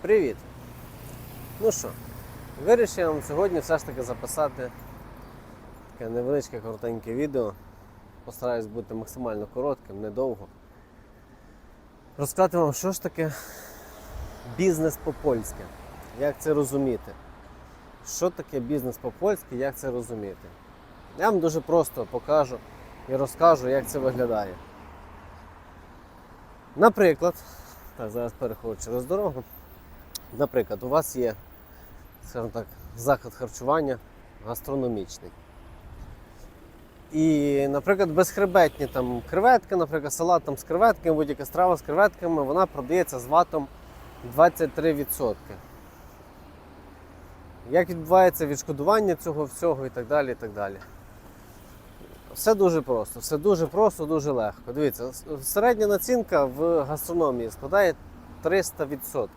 Привіт! Ну що, вирішив вам сьогодні все ж таки записати таке невеличке коротеньке відео. Постараюсь бути максимально коротким, недовго. Розказати вам, що ж таке бізнес по-польськи. Як це розуміти? Що таке бізнес по-польськи, як це розуміти? Я вам дуже просто покажу і розкажу, як це виглядає. Наприклад, так, зараз переходжу через дорогу. Наприклад, у вас є, скажімо так, заклад харчування гастрономічний. І, наприклад, безхребетні там креветки, наприклад, салат там з креветками, будь-яка страва з креветками, вона продається з ватом 23%. Як відбувається відшкодування цього всього і так далі. і так далі. Все дуже просто, все дуже просто, дуже легко. Дивіться, середня націнка в гастрономії складає 300%.